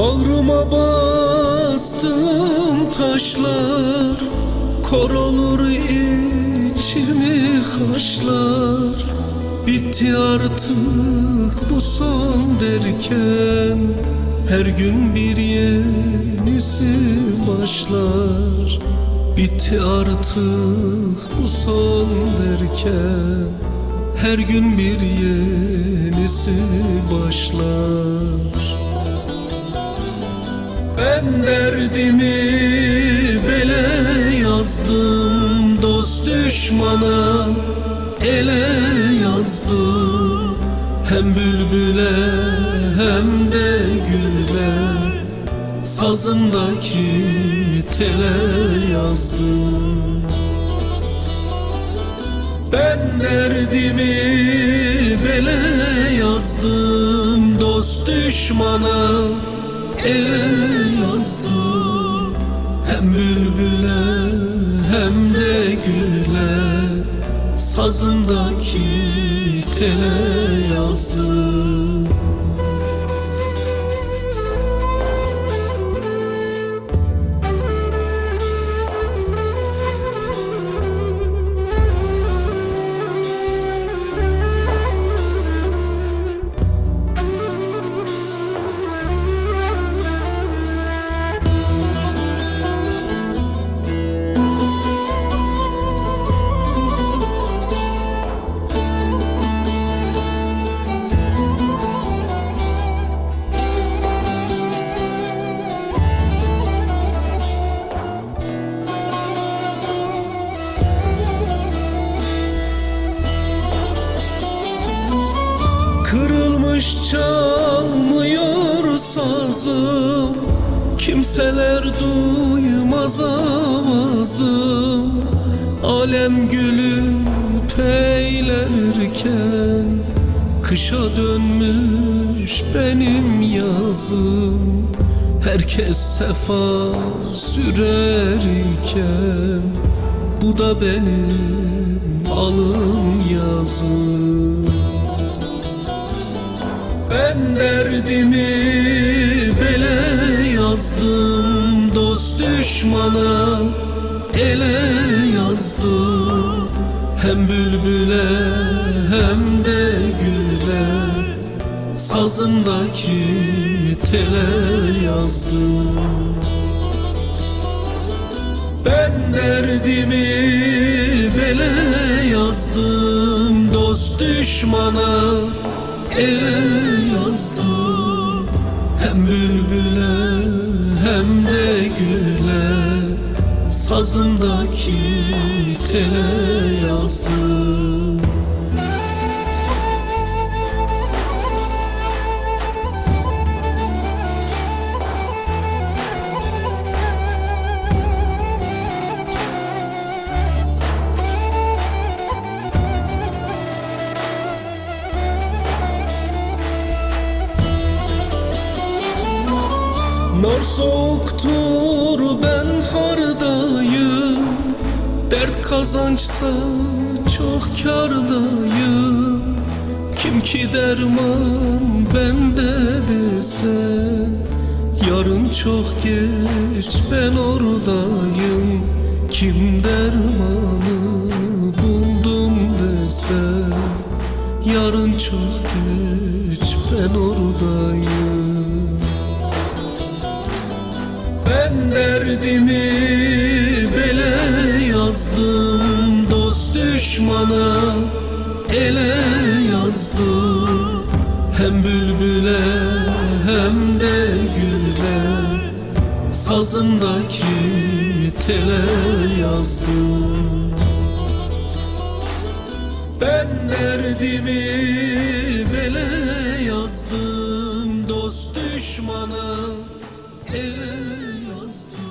Bağrıma bastım taşlar Kor olur içimi kaşlar Bitti artık bu son derken Her gün bir yenisi başlar. Bitti artık bu son derken Her gün bir yenisi başlar ben derdimi bele yazdım Dost düşmana ele yazdım. Hem bülbüle hem de güle Sazımdaki tele yazdım. Ben derdimi bele yazdım Dost düşmana ele yazdım Hem bülbüle hem de güle Sazındaki tele yazdım Kırılmış çalmıyor sazım. Kimseler duymaz avazım. Alem gülüp eğlenirken Kışa dönmüş benim yazım. Herkes sefa sürerken Bu da benim alın yazım ben derdimi bele yazdım Dost düşmana ele yazdım. Hem bülbüle hem de güle Sazımdaki tele yazdım. Ben derdimi bele yazdım Dost düşmana yazdım Hem bülbüle hem de güle. Sazımdaki tele yazdım Nar soğuktur ben hardayım. Dert kazançsa çok kardayım Kim ki derman bende dese Yarın çok geç ben oradayım. Kim dermanı buldum dese Yarın çok Derdimi bele yazdım Dost düşmana ele yazdım Hem bülbüle hem de güle Sazımdaki tele yazdım Ben derdimi bele yazdım Dost düşmana ele yazdım